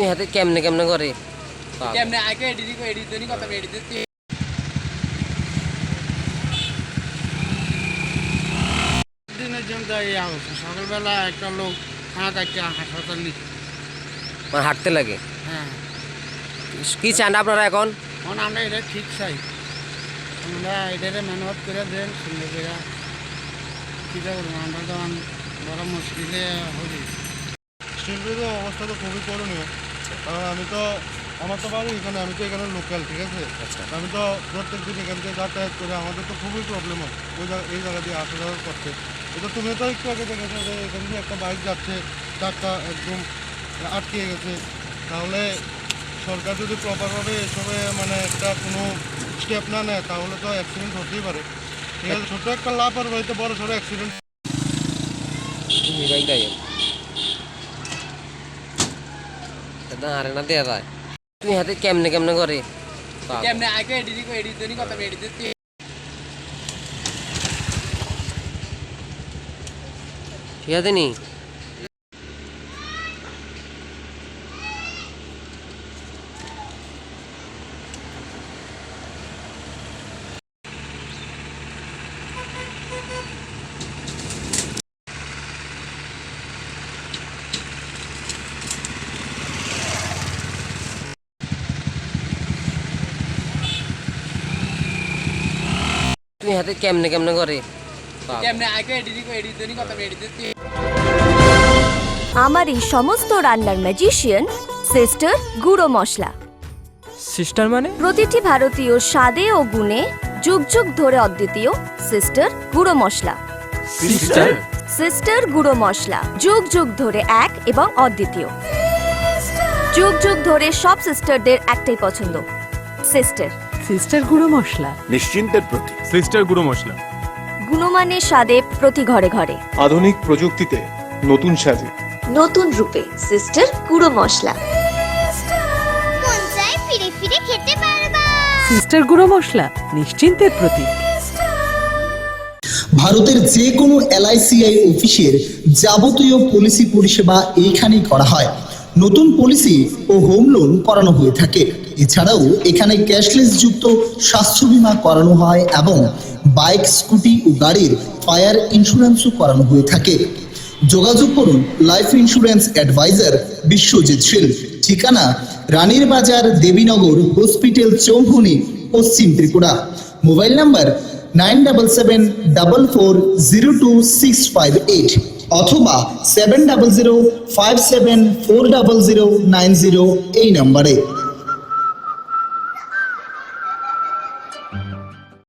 তুমি হাতে কেমনে কেমনে করে? কেমনে আগে এডিট কো এডিট কথা এডিট দিনের জন্য এই অবস্থা। সকালবেলা একটা লোক হাত একটা হাসপাতাল নিচ্ছে মানে হাঁটতে লাগে? হ্যাঁ। কি চান আপনারা এখন? এখন আমরা এটা ঠিক চাই। আমরা এটারে মেহনত করে দেন সুন্দর করে। কীটা করব আমরা তো বড় মুশকিলে হয়ে শিল্পীদের অবস্থা তো খুবই করণীয়। কারণ আমি তো আমার তো বাড়ি এখানে আমি তো এখানে লোকাল ঠিক আছে? আমি তো প্রত্যেক দিন এখান থেকে যাতায়াত করে আমাদের তো খুবই প্রবলেম হয় ওই জায়গা এই জায়গা দিয়ে আসা যাওয়া করতে। এটা তুমি তো একটু আগে দেখেছ যে এখান দিয়ে একটা বাইক যাচ্ছে চারটা একদম আটকে গেছে। তাহলে সরকার যদি প্রপারভাবে এসবে মানে একটা কোনো স্টেপ না নেয় তাহলে তো অ্যাক্সিডেন্ট হতেই পারে। ঠিক আছে? ছোটো একটা লাপরবাহিতে বড় সড়ো অ্যাক্সিডেন্ট তুমি গায়ে না দেয়া যায়। তুমি হাতে কেমনে কেমনে করে? কেমনে? আগে এডিট এডিট কথা এডিট ঠিক আছে নি? তুমি হাতে কেমনে কেমনে করে? কেমনে আগে এডিট কো কথা এডিট আমার এই সমস্ত রান্নার ম্যাজিশিয়ান সিস্টার গুঁড়ো মশলা। সিস্টার মানে? প্রতিটি ভারতীয় স্বাদে ও গুণে যুগ যুগ ধরে অদ্বিতীয় সিস্টার গুঁড়ো মশলা। সিস্টার সিস্টার গুঁড়ো মশলা যুগ যুগ ধরে এক এবং অদ্বিতীয়। যুগ যুগ ধরে সব সিস্টারদের একটাই পছন্দ সিস্টার সিস্টার গুঁড়ো মশলা। নিশ্চিন্তের প্রতীক সিস্টার গুঁড়ো মশলা। গুণমানের স্বাদে প্রতি ঘরে ঘরে। আধুনিক প্রযুক্তিতে নতুন সাজে। নতুন রূপে সিস্টার গুঁড়ো মশলা। মন চাই ফিরে ফিরে খেতে পারবা। সিস্টার গুঁড়ো মশলা নিশ্চিন্তের প্রতীক ভারতের যে কোনো এলআইসিআই অফিসের যাবতীয় পলিসি পরিষেবা এইখানেই করা হয়। নতুন পলিসি ও হোম লোন করানো হয়ে থাকে। এছাড়াও এখানে ক্যাশলেস যুক্ত স্বাস্থ্য বীমা করানো হয় এবং বাইক স্কুটি ও গাড়ির ফায়ার ইন্স্যুরেন্সও করানো হয়ে থাকে। যোগাযোগ করুন life insurance advisor Biswajit Shil. ঠিকানা রানীর বাজার Debinagar hospital Choumuhani, Paschim Tripura. Mobile number nine double seven double four zero two six five eight অথবা seven double zero five seven four double zero nine zero এই নম্বরে।